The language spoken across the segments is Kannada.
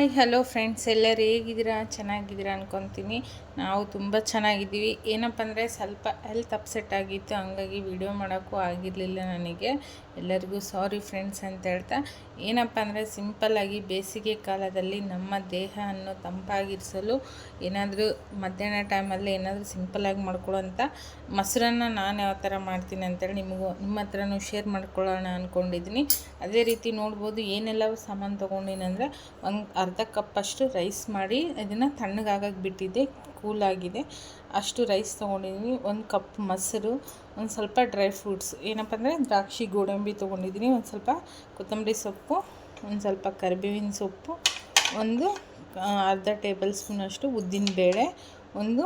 ಹಾಯ್, ಹಲೋ ಫ್ರೆಂಡ್ಸ್, ಎಲ್ಲರೂ ಹೇಗಿದ್ದೀರಾ? ಚೆನ್ನಾಗಿದ್ದೀರಾ ಅನ್ಕೊತೀನಿ. ನಾವು ತುಂಬ ಚೆನ್ನಾಗಿದ್ದೀವಿ. ಏನಪ್ಪ ಅಂದರೆ ಸ್ವಲ್ಪ ಹೆಲ್ತ್ ಅಪ್ಸೆಟ್ ಆಗಿತ್ತು. ಹಂಗಾಗಿ ವಿಡಿಯೋ ಮಾಡೋಕ್ಕೂ ಆಗಿರಲಿಲ್ಲ ನನಗೆ. ಎಲ್ಲರಿಗೂ ಸಾರಿ ಫ್ರೆಂಡ್ಸ್ ಅಂತ ಹೇಳ್ತಾ. ಏನಪ್ಪ ಅಂದರೆ ಸಿಂಪಲ್ಲಾಗಿ ಬೇಸಿಗೆ ಕಾಲದಲ್ಲಿ ನಮ್ಮ ದೇಹವನ್ನು ತಂಪಾಗಿರಿಸಲು ಏನಾದರೂ ಮಧ್ಯಾಹ್ನ ಟೈಮಲ್ಲಿ ಏನಾದರೂ ಸಿಂಪಲ್ಲಾಗಿ ಮಾಡ್ಕೊಳ್ಳೋಂಥ ಮೊಸರನ್ನು ನಾನು ಯಾವ ಥರ ಮಾಡ್ತೀನಿ ಅಂತೇಳಿ ನಿಮಗೂ, ನಿಮ್ಮ ಹತ್ರನೂ ಶೇರ್ ಮಾಡ್ಕೊಳ್ಳೋಣ ಅಂದ್ಕೊಂಡಿದ್ದೀನಿ ಅದೇ ರೀತಿ ನೋಡ್ಬೋದು ಏನೆಲ್ಲ ಸಾಮಾನು ತೊಗೊಂಡಿನಿ ಒಂದು ಕಪ್ಪಷ್ಟು ರೈಸ್ ಮಾಡಿ ಅದನ್ನು ತಣ್ಣಗಾಗಕ್ಕೆ ಬಿಟ್ಟಿದ್ದೆ ಕೂಲಾಗಿದೆ ಅಷ್ಟು ರೈಸ್ ತೊಗೊಂಡಿದ್ದೀನಿ ಒಂದು ಕಪ್ ಮೊಸರು, ಒಂದು ಸ್ವಲ್ಪ ಡ್ರೈ ಫ್ರೂಟ್ಸ್ ಏನಪ್ಪ ಅಂದರೆ ದ್ರಾಕ್ಷಿ, ಗೋಡಂಬಿ ತೊಗೊಂಡಿದ್ದೀನಿ ಒಂದು ಸ್ವಲ್ಪ ಕೊತ್ತಂಬರಿ ಸೊಪ್ಪು, ಒಂದು ಸ್ವಲ್ಪ ಕರಿಬೇವಿನ ಸೊಪ್ಪು, ಒಂದು ಅರ್ಧ ಟೇಬಲ್ ಸ್ಪೂನಷ್ಟು ಬೇಳೆ ಒಂದು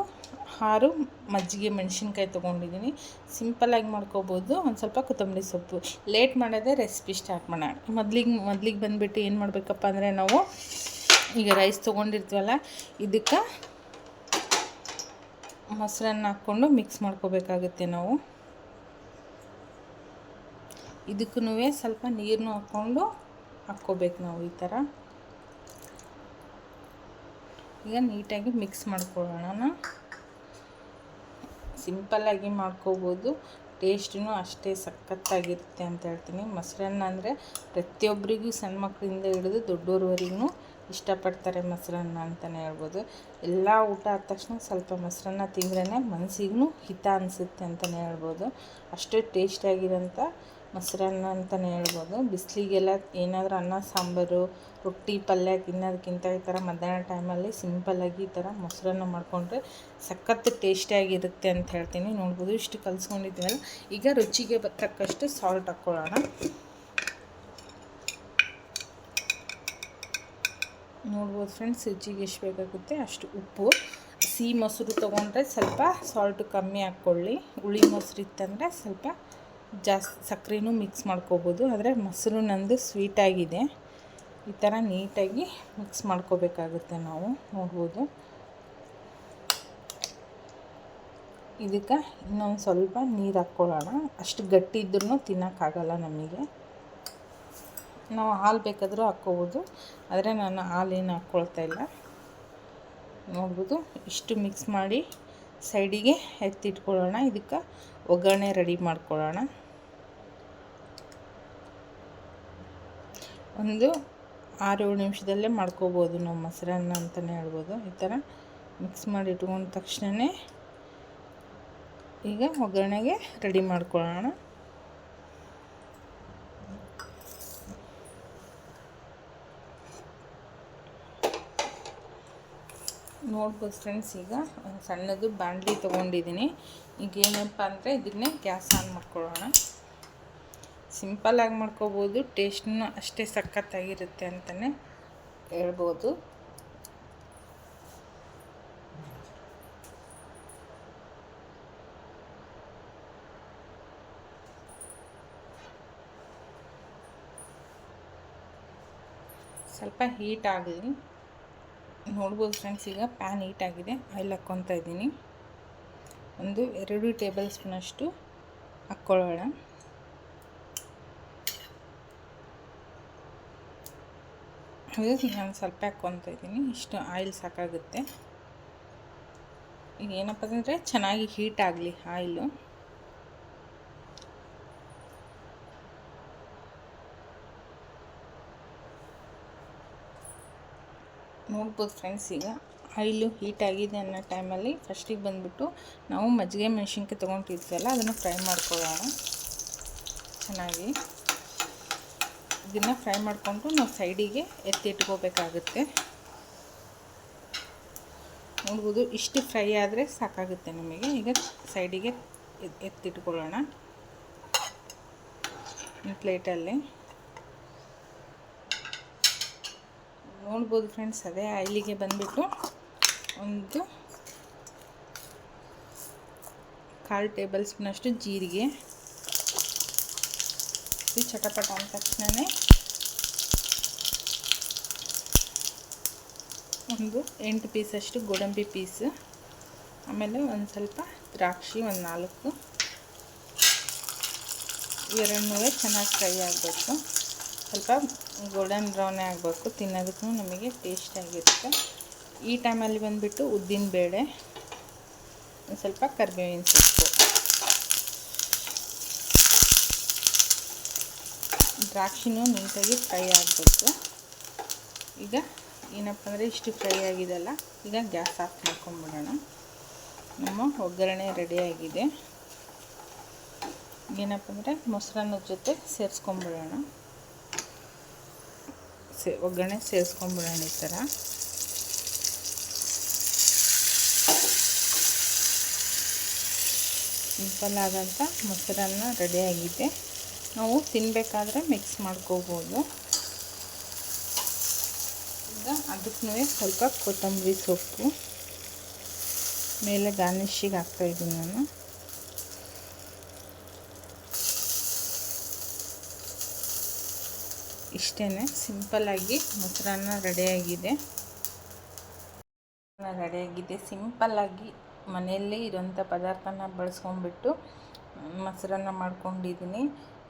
ಹಾರು ಮಜ್ಜಿಗೆ ಮೆಣಸಿನ್ಕಾಯಿ ತೊಗೊಂಡಿದ್ದೀನಿ ಸಿಂಪಲ್ಲಾಗಿ ಮಾಡ್ಕೋಬೋದು, ಒಂದು ಸ್ವಲ್ಪ ಕೊತ್ತಂಬರಿ ಸೊಪ್ಪು. ಲೇಟ್ ಮಾಡೋದೇ ರೆಸಿಪಿ ಸ್ಟಾರ್ಟ್ ಮಾಡೋಣ. ಮೊದ್ಲಿಗೆ ಮೊದ್ಲಿಗೆ ಬಂದುಬಿಟ್ಟು ಏನು ಮಾಡಬೇಕಪ್ಪ ಅಂದರೆ ನಾವು ಈಗ ರೈಸ್ ತೊಗೊಂಡಿರ್ತೀವಲ್ಲ, ಇದಕ್ಕೆ ಮೊಸರನ್ನ ಹಾಕ್ಕೊಂಡು ಮಿಕ್ಸ್ ಮಾಡ್ಕೋಬೇಕಾಗುತ್ತೆ ನಾವು. ಇದಕ್ಕೂ ಸ್ವಲ್ಪ ನೀರನ್ನು ಹಾಕ್ಕೊಂಡು ಹಾಕ್ಕೋಬೇಕು ನಾವು ಈ ಥರ. ಈಗ ನೀಟಾಗಿ ಮಿಕ್ಸ್ ಮಾಡ್ಕೊಳ್ಳೋಣ. ಸಿಂಪಲ್ಲಾಗಿ ಮಾಡ್ಕೋಬೋದು. ಟೇಸ್ಟೂ ಅಷ್ಟೇ ಸಖತ್ತಾಗಿರುತ್ತೆ ಅಂತ ಹೇಳ್ತೀನಿ. ಮೊಸರನ್ನ ಅಂದರೆ ಪ್ರತಿಯೊಬ್ಬರಿಗೂ ಸಣ್ಣ ಮಕ್ಕಳಿಂದ ಹಿಡಿದು ದೊಡ್ಡೋರ್ವರೆಗೂ ಇಷ್ಟಪಡ್ತಾರೆ ಮೊಸರನ್ನ ಅಂತಲೇ ಹೇಳ್ಬೋದು. ಎಲ್ಲ ಊಟ ಆದ ತಕ್ಷಣ ಸ್ವಲ್ಪ ಮೊಸರನ್ನ ತಿಂದ್ರೇ ಮನಸ್ಸಿಗೂ ಹಿತ ಅನಿಸುತ್ತೆ ಅಂತಲೇ ಹೇಳ್ಬೋದು. ಅಷ್ಟು ಟೇಸ್ಟಿಯಾಗಿರೋಂಥ ಮೊಸರನ್ನ ಅಂತಲೇ ಹೇಳ್ಬೋದು. ಬಿಸಿಲಿಗೆಲ್ಲ ಏನಾದರೂ ಅನ್ನ, ಸಾಂಬಾರು, ರೊಟ್ಟಿ, ಪಲ್ಯ ತಿನ್ನೋದಕ್ಕಿಂತ ಈ ಥರ ಮಧ್ಯಾಹ್ನ ಟೈಮಲ್ಲಿ ಸಿಂಪಲ್ಲಾಗಿ ಈ ಥರ ಮೊಸರನ್ನ ಮಾಡಿಕೊಂಡ್ರೆ ಸಖತ್ತು ಟೇಸ್ಟಿಯಾಗಿರುತ್ತೆ ಅಂತ ಹೇಳ್ತೀನಿ. ನೋಡ್ಬೋದು ಇಷ್ಟು ಕಲಿಸ್ಕೊಂಡಿದ್ದೀವಲ್ಲ ಈಗ ರುಚಿಗೆ ತಕ್ಕಷ್ಟು ಸಾಲ್ಟ್ ಹಾಕ್ಕೊಳ್ಳೋಣ. ನೋಡ್ಬೋದು ಫ್ರೆಂಡ್ಸ್ ಸಜ್ಜಿಗೆ ಎಷ್ಟು ಬೇಕಾಗುತ್ತೆ ಅಷ್ಟು ಉಪ್ಪು. ಸಿಹಿ ಮೊಸರು ತೊಗೊಂಡ್ರೆ ಸ್ವಲ್ಪ ಸಾಲ್ಟ್ ಕಮ್ಮಿ ಹಾಕ್ಕೊಳ್ಳಿ. ಹುಳಿ ಮೊಸರು ಇತ್ತಂದರೆ ಸ್ವಲ್ಪ ಜಾಸ್ತಿ ಸಕ್ಕರೆನೂ ಮಿಕ್ಸ್ ಮಾಡ್ಕೋಬೋದು. ಆದರೆ ಮೊಸರು ನಂದು ಸ್ವೀಟಾಗಿದೆ ಈ ಥರ ನೀಟಾಗಿ ಮಿಕ್ಸ್ ಮಾಡ್ಕೋಬೇಕಾಗುತ್ತೆ ನಾವು. ನೋಡ್ಬೋದು. ಇದಕ್ಕೆ ಇನ್ನೊಂದು ಸ್ವಲ್ಪ ನೀರು ಹಾಕ್ಕೊಳ್ಳೋಣ. ಅಷ್ಟು ಗಟ್ಟಿ ಇದ್ರೂ ತಿನ್ನೋಕ್ಕಾಗಲ್ಲ ನಮಗೆ. ನಾವು ಹಾಲು ಬೇಕಾದರೂ ಹಾಕ್ಕೋಬೋದು. ಆದರೆ ನಾನು ಹಾಲೇನು ಹಾಕ್ಕೊಳ್ತಾ ಇಲ್ಲ. ನೋಡ್ಬೋದು, ಇಷ್ಟು ಮಿಕ್ಸ್ ಮಾಡಿ ಸೈಡಿಗೆ ಎತ್ತಿಟ್ಕೊಳ್ಳೋಣ. ಇದಕ್ಕೆ ಒಗ್ಗರಣೆ ರೆಡಿ ಮಾಡ್ಕೊಳ್ಳೋಣ. ಒಂದು ಆರು ಏಳು ನಿಮಿಷದಲ್ಲೇ ಮಾಡ್ಕೋಬೋದು ನಾವು ಮೊಸರನ್ನ ಅಂತಲೇ ಹೇಳ್ಬೋದು. ಈ ಥರ ಮಿಕ್ಸ್ ಮಾಡಿ ಇಟ್ಕೊಂಡ ತಕ್ಷಣವೇ ಈಗ ಒಗ್ಗರಣೆಗೆ ರೆಡಿ ಮಾಡ್ಕೊಳ್ಳೋಣ. ನೋಡ್ಬೋದು ಫ್ರೆಂಡ್ಸ್ ಈಗ. ಸಣ್ಣದು ಬಾಣಲಿ ತೊಗೊಂಡಿದ್ದೀನಿ. ಈಗ ಏನಪ್ಪ ಅಂದರೆ ಇದನ್ನೇ ಗ್ಯಾಸ್ ಆನ್ ಮಾಡ್ಕೊಳ್ಳೋಣ. ಸಿಂಪಲ್ಲಾಗಿ ಮಾಡ್ಕೋಬೋದು. ಟೇಸ್ಟ್ನೂ ಅಷ್ಟೇ ಸಖತ್ತಾಗಿರುತ್ತೆ ಅಂತಲೇ ಹೇಳ್ಬೋದು. ಸ್ವಲ್ಪ ಹೀಟ್ ಆಗಲಿ. ನೋಡ್ಬೋದು ಫ್ರೆಂಡ್ಸ್, ಈಗ ಪ್ಯಾನ್ ಹೀಟಾಗಿದೆ ಆಯಿಲ್ ಹಾಕ್ಕೊತಾ ಇದ್ದೀನಿ. ಒಂದು ಎರಡು ಟೇಬಲ್ ಸ್ಪೂನಷ್ಟು ಹಾಕ್ಕೊಳ್ಳೋಣ ನಾನು ಸ್ವಲ್ಪ ಹಾಕ್ಕೊತಾ ಇದ್ದೀನಿ. ಇಷ್ಟು ಆಯಿಲ್ ಸಾಕಾಗುತ್ತೆ. ಈಗ ಏನಪ್ಪ ಅಂದರೆ ಚೆನ್ನಾಗಿ ಹೀಟ್ ಆಗಲಿ ಆಯಿಲು. ನೋಡ್ಬೋದು ಫ್ರೆಂಡ್ಸ್ ಈಗ ಆಯಿಲು ಹೀಟ್ ಆಗಿದೆ ಅನ್ನೋ ಟೈಮಲ್ಲಿ ಫಸ್ಟಿಗೆ ಬಂದುಬಿಟ್ಟು ನಾವು ಮಜ್ಜಿಗೆ ಮೆಣಸಿನ್ಕಾಯಿ ತೊಗೊಂಡಿರ್ತೀವಲ್ಲ ಅದನ್ನು ಫ್ರೈ ಮಾಡ್ಕೊಳ್ಳೋಣ. ಚೆನ್ನಾಗಿ. ಇದನ್ನು ಫ್ರೈ ಮಾಡಿಕೊಂಡು ನಾವು ಸೈಡಿಗೆ ಎತ್ತಿಟ್ಕೋಬೇಕಾಗುತ್ತೆ ನೋಡ್ಬೋದು ಇಷ್ಟು ಫ್ರೈ ಆದರೆ ಸಾಕಾಗುತ್ತೆ ನಮಗೆ. ಈಗ ಸೈಡಿಗೆ ಎತ್ತಿಟ್ಕೊಳ್ಳೋಣ ಪ್ಲೇಟಲ್ಲಿ ನೋಡ್ಬೋದು ಫ್ರೆಂಡ್ಸ್ ಅದೇ ಆಯಿಲಿಗೆ ಬಂದುಬಿಟ್ಟು ಒಂದು ಕಾಲು ಟೇಬಲ್ ಸ್ಪೂನಷ್ಟು ಜೀರಿಗೆ. ಚಟಪಟ ಅಂದ ತಕ್ಷಣವೇ ಒಂದು ಎಂಟು ಪೀಸಷ್ಟು ಗೋಡಂಬಿ ಪೀಸ್, ಆಮೇಲೆ ಒಂದು ಸ್ವಲ್ಪ ದ್ರಾಕ್ಷಿ, ಒಂದು ನಾಲ್ಕು. ಇವೆರಡನ್ನೂ ಚೆನ್ನಾಗಿ ಫ್ರೈ ಆಗಬೇಕು. ಸ್ವಲ್ಪ ಗೋಲ್ಡನ್ ಬ್ರೌನೇ ಆಗಬೇಕು. ತಿನ್ನೋದಕ್ಕೂ ನಮಗೆ ಟೇಸ್ಟಾಗಿರುತ್ತೆ ಈ ಟೈಮಲ್ಲಿ ಬಂದುಬಿಟ್ಟು ಉದ್ದಿನ ಬೇಳೆ, ಒಂದು ಸ್ವಲ್ಪ ಕರಿಬೇವಿನ ಸೊಪ್ಪು. ದ್ರಾಕ್ಷಿನೂ ನೀಟಾಗಿ ಫ್ರೈ ಆಗಬೇಕು. ಈಗ ಏನಪ್ಪ ಅಂದರೆ ಇಷ್ಟು ಫ್ರೈ ಆಗಿದೆಲ್ಲ, ಈಗ ಗ್ಯಾಸ್ ಆಫ್ ಮಾಡ್ಕೊಂಬಿಡೋಣ. ನಮ್ಮ ಒಗ್ಗರಣೆ ರೆಡಿಯಾಗಿದೆ ಏನಪ್ಪ ಅಂದರೆ ಮೊಸರನ್ನ ಜೊತೆ ಸೇರಿಸ್ಕೊಂಬಿಡೋಣ. ಸೇ ಒಗ್ಗರಣೆ ಸೇರಿಸ್ಕೊಂಬಿಡೋಣ ಈ ಥರ. ಸಿಂಪಲ್ ಆದಂಥ ಮೊಸರನ್ನ ರೆಡಿಯಾಗಿದೆ ನಾವು ತಿನ್ನಬೇಕಾದ್ರೆ ಮಿಕ್ಸ್ ಮಾಡ್ಕೋಬೋದು. ಈಗ ಅದಕ್ಕೂ ಸ್ವಲ್ಪ ಕೊತ್ತಂಬರಿ ಸೊಪ್ಪು, ಮೇಲೆ ಗಾರ್ನಿಷಿಗೆ ಹಾಕ್ತಾಯಿದ್ದೀನಿ ನಾನು. ಇಷ್ಟೇ ಸಿಂಪಲ್ಲಾಗಿ ಮೊಸರನ್ನ ರೆಡಿಯಾಗಿದೆ ರೆಡಿಯಾಗಿದೆ ಸಿಂಪಲ್ಲಾಗಿ ಮನೆಯಲ್ಲೇ ಇರೋಂಥ ಪದಾರ್ಥನ ಬಳಸ್ಕೊಂಡ್ಬಿಟ್ಟು ಮೊಸರನ್ನ ಮಾಡ್ಕೊಂಡಿದ್ದೀನಿ.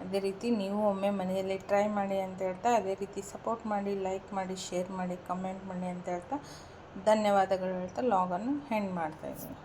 ಅದೇ ರೀತಿ ನೀವು ಒಮ್ಮೆ ಮನೆಯಲ್ಲಿ ಟ್ರೈ ಮಾಡಿ ಅಂತ ಹೇಳ್ತಾ, ಅದೇ ರೀತಿ ಸಪೋರ್ಟ್ ಮಾಡಿ ಲೈಕ್ ಮಾಡಿ ಶೇರ್ ಮಾಡಿ ಕಮೆಂಟ್ ಮಾಡಿ ಅಂತ ಹೇಳ್ತಾ ಧನ್ಯವಾದಗಳು ಹೇಳ್ತಾ ಲಾಗನ್ನು ಹೆಂಡ್ ಮಾಡ್ತಾಯಿದ್ದೀನಿ